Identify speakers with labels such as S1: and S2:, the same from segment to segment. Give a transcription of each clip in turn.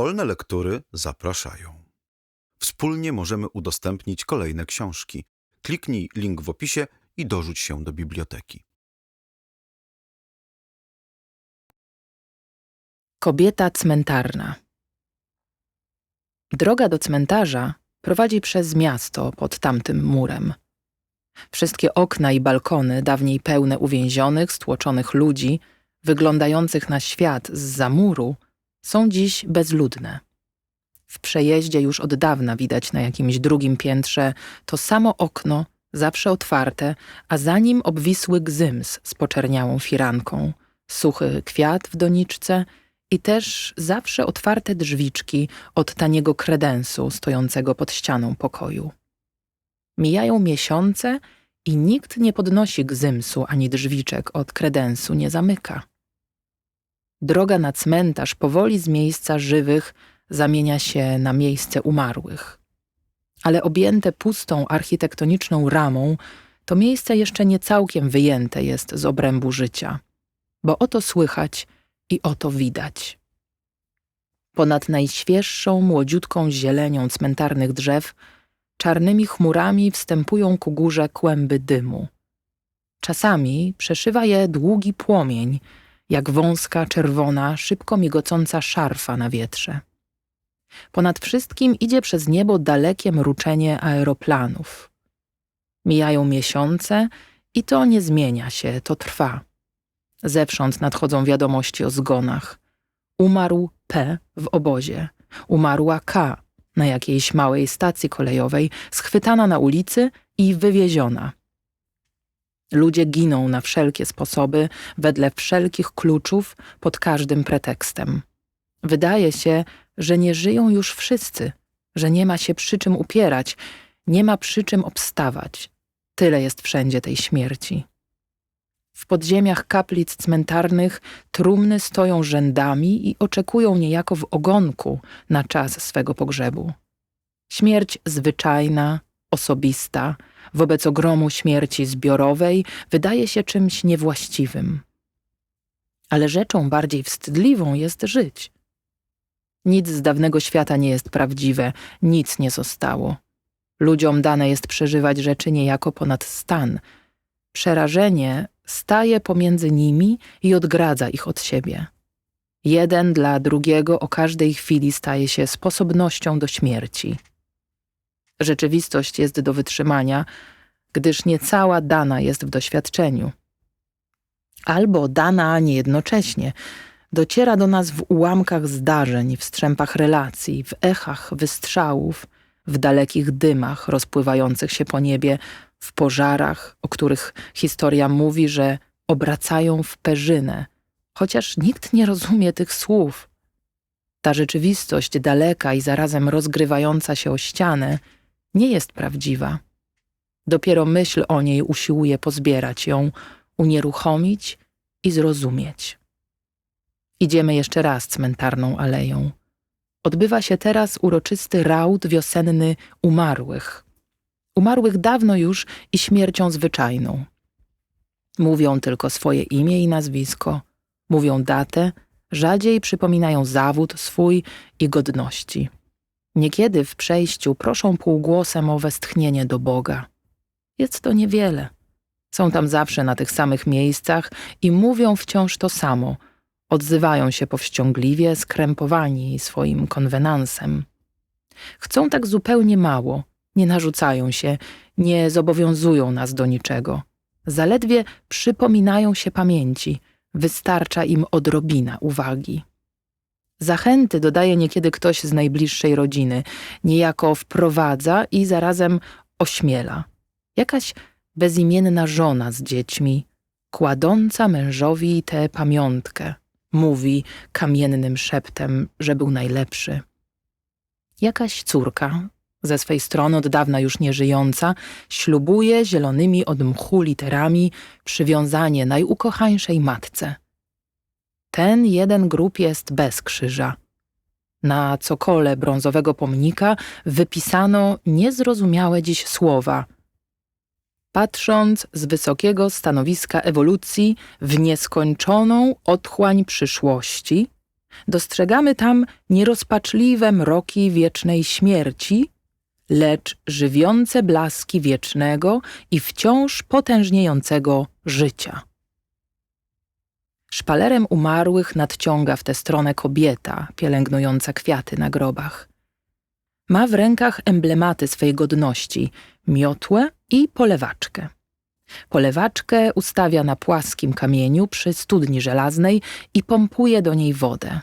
S1: Wolne lektury zapraszają. Wspólnie możemy udostępnić kolejne książki. Kliknij link w opisie i dorzuć się do biblioteki.
S2: Kobieta cmentarna. Droga do cmentarza prowadzi przez miasto pod tamtym murem. Wszystkie okna i balkony, dawniej pełne uwięzionych, stłoczonych ludzi, wyglądających na świat z za muru, są dziś bezludne. W przejeździe już od dawna widać na jakimś drugim piętrze to samo okno, zawsze otwarte, a za nim obwisły gzyms z poczerniałą firanką, suchy kwiat w doniczce i też zawsze otwarte drzwiczki od taniego kredensu stojącego pod ścianą pokoju. Mijają miesiące i nikt nie podnosi gzymsu ani drzwiczek od kredensu nie zamyka. Droga na cmentarz powoli z miejsca żywych zamienia się na miejsce umarłych. Ale objęte pustą architektoniczną ramą, to miejsce jeszcze nie całkiem wyjęte jest z obrębu życia, bo oto słychać i oto widać. Ponad najświeższą, młodziutką zielenią cmentarnych drzew czarnymi chmurami wstępują ku górze kłęby dymu. Czasami przeszywa je długi płomień, jak wąska, czerwona, szybko migocąca szarfa na wietrze. Ponad wszystkim idzie przez niebo dalekie mruczenie aeroplanów. Mijają miesiące i to nie zmienia się, to trwa. Zewsząd nadchodzą wiadomości o zgonach. Umarł P w obozie, umarła K na jakiejś małej stacji kolejowej, schwytana na ulicy i wywieziona. Ludzie giną na wszelkie sposoby, wedle wszelkich kluczów, pod każdym pretekstem. Wydaje się, że nie żyją już wszyscy, że nie ma się przy czym upierać, nie ma przy czym obstawać. Tyle jest wszędzie tej śmierci. W podziemiach kaplic cmentarnych trumny stoją rzędami i oczekują niejako w ogonku na czas swego pogrzebu. Śmierć zwyczajna, osobista, wobec ogromu śmierci zbiorowej wydaje się czymś niewłaściwym. Ale rzeczą bardziej wstydliwą jest żyć. Nic z dawnego świata nie jest prawdziwe, nic nie zostało. Ludziom dane jest przeżywać rzeczy niejako ponad stan. Przerażenie staje pomiędzy nimi i odgradza ich od siebie. Jeden dla drugiego o każdej chwili staje się sposobnością do śmierci. Rzeczywistość jest do wytrzymania, gdyż nie cała dana jest w doświadczeniu. Albo dana niejednocześnie, dociera do nas w ułamkach zdarzeń, w strzępach relacji, w echach wystrzałów, w dalekich dymach rozpływających się po niebie, w pożarach, o których historia mówi, że obracają w perzynę, chociaż nikt nie rozumie tych słów. Ta rzeczywistość daleka i zarazem rozgrywająca się o ścianę nie jest prawdziwa. Dopiero myśl o niej usiłuje pozbierać ją, unieruchomić i zrozumieć. Idziemy jeszcze raz cmentarną aleją. Odbywa się teraz uroczysty raut wiosenny umarłych. Umarłych dawno już i śmiercią zwyczajną. Mówią tylko swoje imię i nazwisko, mówią datę, rzadziej przypominają zawód swój i godności. Niekiedy w przejściu proszą półgłosem o westchnienie do Boga. Jest to niewiele. Są tam zawsze na tych samych miejscach i mówią wciąż to samo. Odzywają się powściągliwie, skrępowani swoim konwenansem. Chcą tak zupełnie mało, nie narzucają się, nie zobowiązują nas do niczego. Zaledwie przypominają się pamięci, wystarcza im odrobina uwagi. Zachęty dodaje niekiedy ktoś z najbliższej rodziny, niejako wprowadza i zarazem ośmiela. Jakaś bezimienna żona z dziećmi, kładąca mężowi tę pamiątkę, mówi kamiennym szeptem, że był najlepszy. Jakaś córka, ze swej strony od dawna już nieżyjąca, ślubuje zielonymi od mchu literami przywiązanie najukochańszej matce. Ten jeden grób jest bez krzyża. Na cokole brązowego pomnika wypisano niezrozumiałe dziś słowa. Patrząc z wysokiego stanowiska ewolucji w nieskończoną otchłań przyszłości, Dostrzegamy tam nierozpaczliwe mroki wiecznej śmierci, lecz żywiące blaski wiecznego i wciąż potężniejącego życia. Szpalerem umarłych nadciąga w tę stronę kobieta pielęgnująca kwiaty na grobach. Ma w rękach emblematy swej godności miotłę i polewaczkę. Polewaczkę ustawia na płaskim kamieniu przy studni żelaznej i pompuje do niej wodę.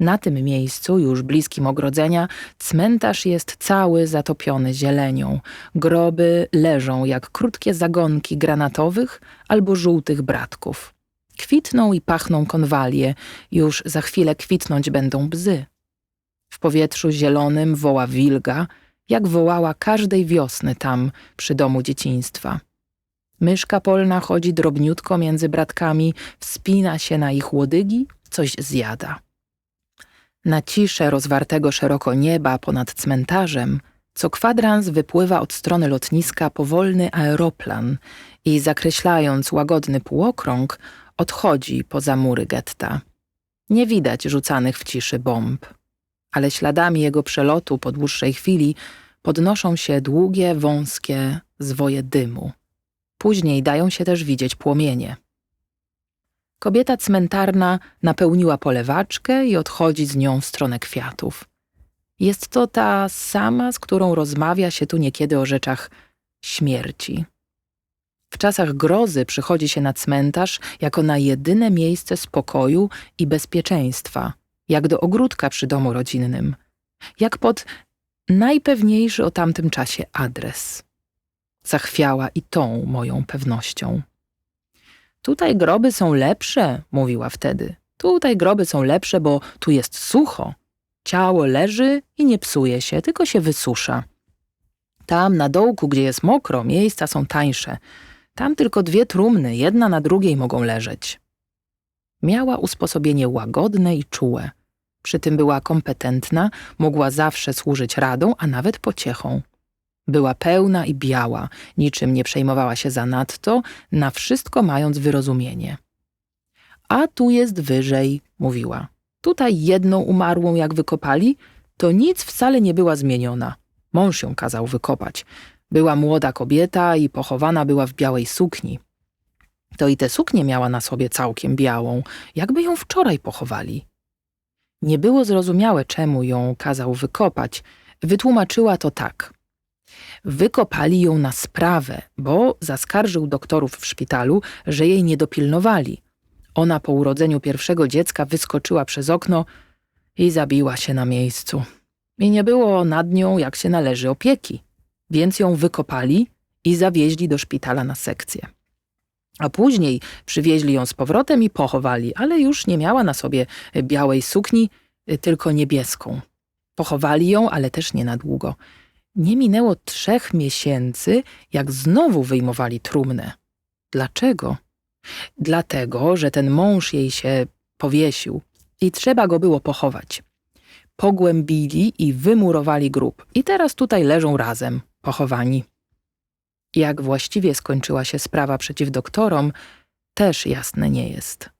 S2: Na tym miejscu, już bliskim ogrodzenia, cmentarz jest cały zatopiony zielenią. Groby leżą jak krótkie zagonki granatowych albo żółtych bratków. Kwitną i pachną konwalie, już za chwilę kwitnąć będą bzy. W powietrzu zielonym woła wilga, jak wołała każdej wiosny tam, przy domu dzieciństwa. Myszka polna chodzi drobniutko między bratkami, wspina się na ich łodygi, coś zjada. Na ciszę rozwartego szeroko nieba ponad cmentarzem, co kwadrans wypływa od strony lotniska powolny aeroplan i zakreślając łagodny półokrąg, odchodzi poza mury getta. Nie widać rzucanych w ciszy bomb, ale śladami jego przelotu po dłuższej chwili podnoszą się długie, wąskie zwoje dymu. Później dają się też widzieć płomienie. Kobieta cmentarna napełniła polewaczkę i odchodzi z nią w stronę kwiatów. Jest to ta sama, z którą rozmawia się tu niekiedy o rzeczach śmierci. W czasach grozy przychodzi się na cmentarz jako na jedyne miejsce spokoju i bezpieczeństwa, jak do ogródka przy domu rodzinnym, jak pod najpewniejszy o tamtym czasie adres. Zachwiała i tą moją pewnością. Tutaj groby są lepsze, mówiła wtedy. Tutaj groby są lepsze, bo tu jest sucho. Ciało leży i nie psuje się, tylko się wysusza. Tam na dołku, gdzie jest mokro, miejsca są tańsze. Tam tylko dwie trumny, jedna na drugiej mogą leżeć. Miała usposobienie łagodne i czułe. Przy tym była kompetentna, mogła zawsze służyć radą, a nawet pociechą. Była pełna i biała, niczym nie przejmowała się zanadto, na wszystko mając wyrozumienie. A tu jest wyżej, mówiła. Tutaj jedną umarłą jak wykopali, to nic wcale nie była zmieniona. Mąż ją kazał wykopać. Była młoda kobieta i pochowana była w białej sukni. To i tę suknię miała na sobie całkiem białą, jakby ją wczoraj pochowali. Nie było zrozumiałe, czemu ją kazał wykopać. Wytłumaczyła to tak. Wykopali ją na sprawę, bo zaskarżył doktorów w szpitalu, że jej nie dopilnowali. Ona po urodzeniu pierwszego dziecka wyskoczyła przez okno i zabiła się na miejscu. I nie było nad nią, jak się należy, opieki. Więc ją wykopali i zawieźli do szpitala na sekcję. A później przywieźli ją z powrotem i pochowali, ale już nie miała na sobie białej sukni, tylko niebieską. Pochowali ją, ale też nie na długo. Nie minęło trzech miesięcy, jak znowu wyjmowali trumnę. Dlaczego? Dlatego, że ten mąż jej się powiesił i trzeba go było pochować. Pogłębili i wymurowali grób i teraz tutaj leżą razem, pochowani. Jak właściwie skończyła się sprawa przeciw doktorom, też jasne nie jest.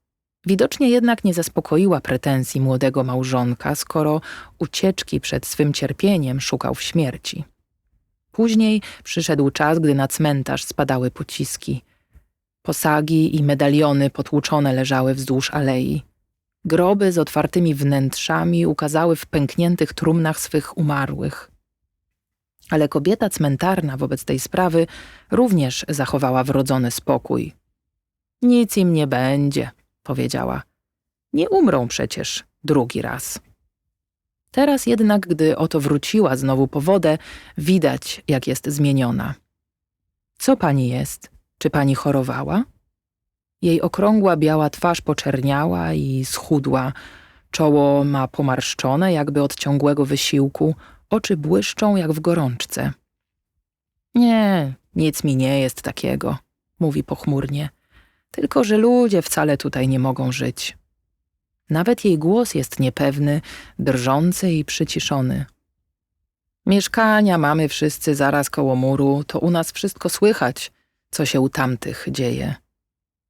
S2: Widocznie jednak nie zaspokoiła pretensji młodego małżonka, skoro ucieczki przed swym cierpieniem szukał w śmierci. Później przyszedł czas, gdy na cmentarz spadały pociski. Posagi i medaliony potłuczone leżały wzdłuż alei. Groby z otwartymi wnętrzami ukazały w pękniętych trumnach swych umarłych. Ale kobieta cmentarna wobec tej sprawy również zachowała wrodzony spokój. Nic im nie będzie, powiedziała. Nie umrą przecież drugi raz. Teraz jednak, gdy oto wróciła znowu po wodę, widać, jak jest zmieniona. Co pani jest? Czy pani chorowała? Jej okrągła biała twarz poczerniała i schudła. Czoło ma pomarszczone, jakby od ciągłego wysiłku, oczy błyszczą jak w gorączce. Nie, nic mi nie jest takiego, mówi pochmurnie. Tylko, że ludzie wcale tutaj nie mogą żyć. Nawet jej głos jest niepewny, drżący i przyciszony. Mieszkania mamy wszyscy zaraz koło muru, to u nas wszystko słychać, co się u tamtych dzieje.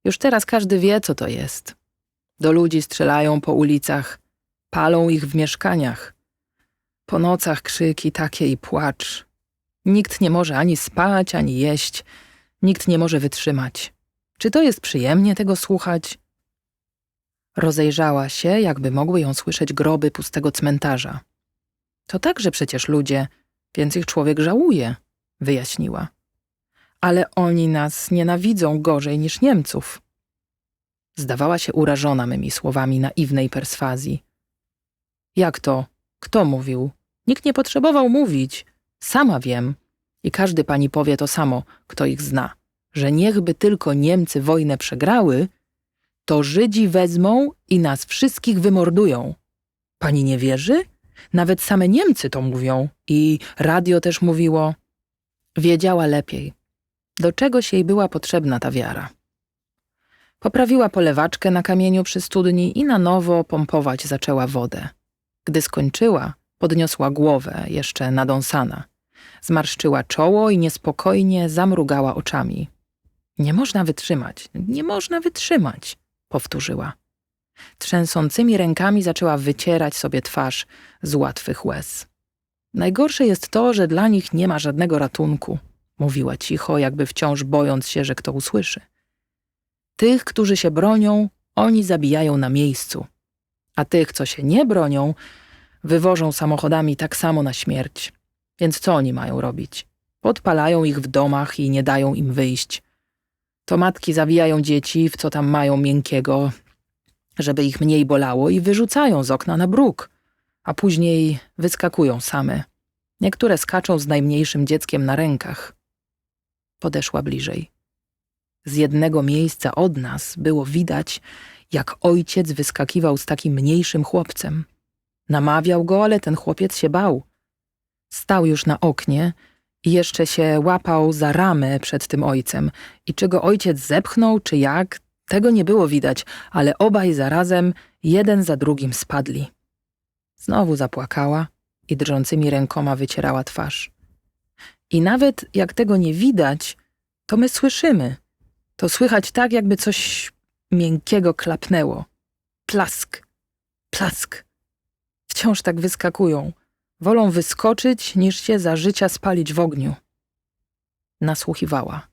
S2: Już teraz każdy wie, co to jest. Do ludzi strzelają po ulicach, palą ich w mieszkaniach. Po nocach krzyki takie i płacz. Nikt nie może ani spać, ani jeść. Nikt nie może wytrzymać. Czy to jest przyjemnie tego słuchać? Rozejrzała się, jakby mogły ją słyszeć groby pustego cmentarza. To także przecież ludzie, więc ich człowiek żałuje, wyjaśniła. Ale oni nas nienawidzą gorzej niż Niemców. Zdawała się urażona mymi słowami naiwnej perswazji. Jak to? Kto mówił? Nikt nie potrzebował mówić. Sama wiem. I każdy pani powie to samo, kto ich zna. Że niechby tylko Niemcy wojnę przegrały, to Żydzi wezmą i nas wszystkich wymordują. Pani nie wierzy? Nawet same Niemcy to mówią. I radio też mówiło. Wiedziała lepiej. Do czegoś jej była potrzebna ta wiara. Poprawiła polewaczkę na kamieniu przy studni i na nowo pompować zaczęła wodę. Gdy skończyła, podniosła głowę, jeszcze nadąsana. Zmarszczyła czoło i niespokojnie zamrugała oczami. Nie można wytrzymać, nie można wytrzymać, powtórzyła. Trzęsącymi rękami zaczęła wycierać sobie twarz z łatwych łez. Najgorsze jest to, że dla nich nie ma żadnego ratunku, mówiła cicho, jakby wciąż bojąc się, że kto usłyszy. Tych, którzy się bronią, oni zabijają na miejscu, a tych, co się nie bronią, wywożą samochodami tak samo na śmierć. Więc co oni mają robić? Podpalają ich w domach i nie dają im wyjść. To matki zawijają dzieci w co tam mają miękkiego, żeby ich mniej bolało i wyrzucają z okna na bruk, a później wyskakują same. Niektóre skaczą z najmniejszym dzieckiem na rękach. Podeszła bliżej. Z jednego miejsca od nas było widać, jak ojciec wyskakiwał z takim mniejszym chłopcem. Namawiał go, ale ten chłopiec się bał. Stał już na oknie i jeszcze się łapał za ramę przed tym ojcem. I czy go ojciec zepchnął, czy jak, tego nie było widać, ale obaj zarazem, jeden za drugim spadli. Znowu zapłakała i drżącymi rękoma wycierała twarz. I nawet jak tego nie widać, to my słyszymy. To słychać tak, jakby coś miękkiego klapnęło. Plask, plask. Wciąż tak wyskakują. Wolą wyskoczyć, niż się za życia spalić w ogniu. Nasłuchiwała.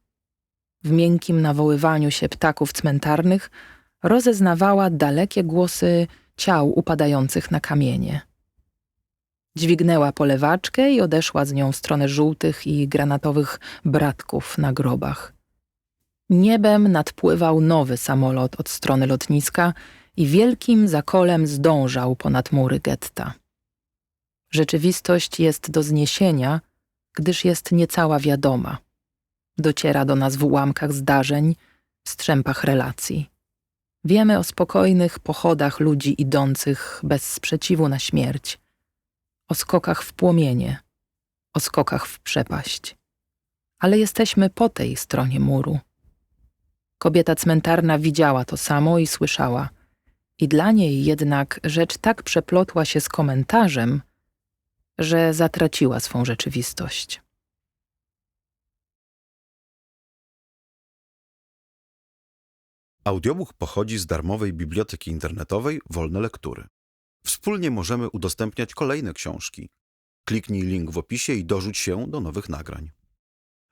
S2: W miękkim nawoływaniu się ptaków cmentarnych rozeznawała dalekie głosy ciał upadających na kamienie. Dźwignęła polewaczkę i odeszła z nią w stronę żółtych i granatowych bratków na grobach. Niebem nadpływał nowy samolot od strony lotniska i wielkim zakolem zdążał ponad mury getta. Rzeczywistość jest do zniesienia, gdyż jest niecała wiadoma. Dociera do nas w ułamkach zdarzeń, w strzępach relacji. Wiemy o spokojnych pochodach ludzi idących bez sprzeciwu na śmierć, o skokach w płomienie, o skokach w przepaść. Ale jesteśmy po tej stronie muru. Kobieta cmentarna widziała to samo i słyszała. I dla niej jednak rzecz tak przeplotła się z komentarzem, że zatraciła swą rzeczywistość.
S1: Audiobook pochodzi z darmowej biblioteki internetowej Wolne Lektury. Wspólnie możemy udostępniać kolejne książki. Kliknij link w opisie i dorzuć się do nowych nagrań.